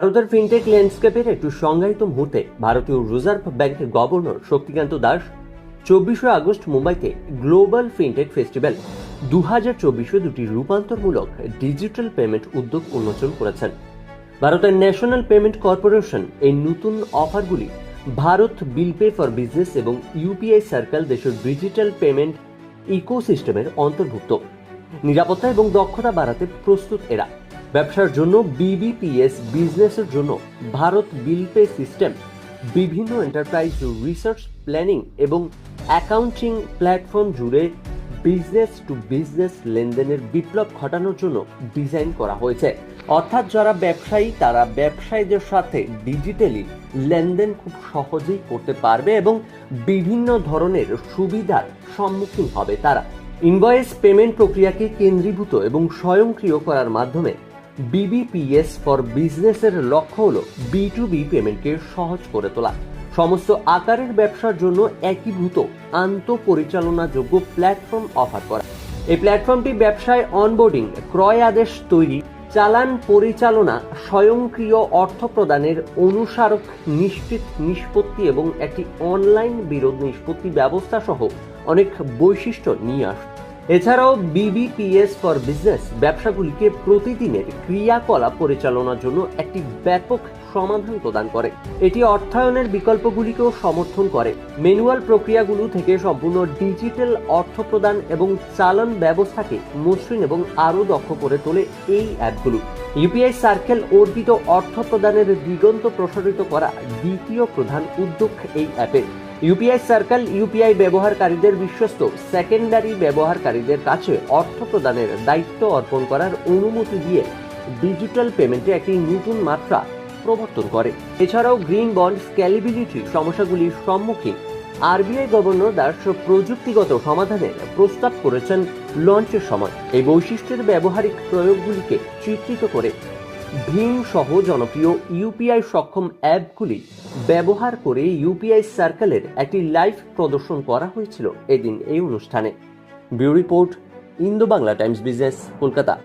ভারতের ফিনটেক ল্যান্ডস্কেপের একটু সংজ্ঞায়িত মুহূর্তে ভারতীয় রিজার্ভ ব্যাংকের গভর্নর শক্তিকান্ত দাস চব্বিশে আগস্ট মুম্বাইতে গ্লোবাল ফিনটেক ফেস্টিভ্যাল দু হাজার চব্বিশে দুটি রূপান্তরমূলক ডিজিটাল পেমেন্ট উদ্যোগ উন্মোচন করেছেন। ভারতের ন্যাশনাল পেমেন্ট কর্পোরেশন এই নতুন অফারগুলি Bharat bill pay for business এবং ইউপিআই সার্কেল দেশের ডিজিটাল পেমেন্ট ইকোসিস্টেমের অন্তর্ভুক্ত। নিরাপত্তা এবং দক্ষতা বাড়াতে প্রস্তুত এরা। ব্যবসার জন্য বিবিপিএস বিজনেসের জন্য ভারত বিল পে সিস্টেম বিভিন্ন এন্টারপ্রাইজ রিসার্চ প্ল্যানিং এবং অ্যাকাউন্টিং প্ল্যাটফর্ম জুড়ে বিজনেস টু বিজনেস লেনদেনের বিপ্লব ঘটানোর জন্য ডিজাইন করা হয়েছে। অর্থাৎ যারা ব্যবসায়ী, তারা ব্যবসায়ীদের সাথে ডিজিটালি লেনদেন খুব সহজেই করতে পারবে এবং বিভিন্ন ধরনের সুবিধার সম্মুখীন হবে তারা। ইনভয়েস পেমেন্ট প্রক্রিয়াকে কেন্দ্রীভূত এবং স্বয়ংক্রিয় করার মাধ্যমে বিবিপিএস ফর বিজনেসের লক্ষ্য হল বি টু বি পেমেন্টকে সহজ করে তোলা। সমস্ত আকারের ব্যবসার জন্য একীভূত, আন্তঃপরিচালনাযোগ্য প্ল্যাটফর্ম অফার করা। এই প্ল্যাটফর্মটি ব্যবসায় অনবোর্ডিং ক্রয় আদেশ তৈরি, চালান পরিচালনা, স্বয়ংক্রিয় অর্থ প্রদানের অনুসারক নিশ্চিত নিষ্পত্তি এবং একটি অনলাইন বিরোধ নিষ্পত্তি ব্যবস্থা সহ অনেক বৈশিষ্ট্য নিয়ে আসে এছাড়াও বিবিপিএস ফর বিজনেস ব্যবসাগুলিকে প্রতিদিনের ক্রিয়াকলাপ পরিচালনার জন্য একটি ব্যাপক সমাধান প্রদান করে। এটি অর্থায়নের বিকল্পগুলিকেও সমর্থন করে। ম্যানুয়াল প্রক্রিয়াগুলো থেকে সম্পূর্ণ ডিজিটাল অর্থ প্রদান এবং চালান ব্যবস্থাকে মসৃণ এবং আরও দক্ষ করে তোলে এই অ্যাপগুলো। ইউপিআই সার্কেল অর্পিত অর্থ প্রদানের দিগন্ত প্রসারিত করা দ্বিতীয় প্রধান উদ্যোগ এই অ্যাপের। ইউপিআই সার্কেল, ইউপিআই ব্যবহারকারীদের বিশ্বস্ত, সেকেন্ডারি ব্যবহারকারীদের কাছে অর্থ প্রদানের দায়িত্ব অর্পণ করার অনুমতি দিয়ে ডিজিটাল পেমেন্টে একটি নতুন মাত্রা প্রবর্তন করে। এছাড়াও গ্রিন বন্ড স্ক্যালিবিলিটি সমস্যাগুলির সম্মুখীন আরবিআই গভর্নর দাস প্রযুক্তিগত সমাধানের প্রস্তাব করেছেন লঞ্চের সময়। এই বৈশিষ্ট্যের ব্যবহারিক প্রয়োগগুলিকে চিত্রিত করে ভীম সহ জনপ্রিয় ইউপিআই সক্ষম অ্যাপগুলি ব্যবহার করে ইউপিআই সার্কেলের একটি লাইভ প্রদর্শন করা হয়েছিল এদিন এই অনুষ্ঠানে। Bureau report Indo Bangla times business, Kolkata.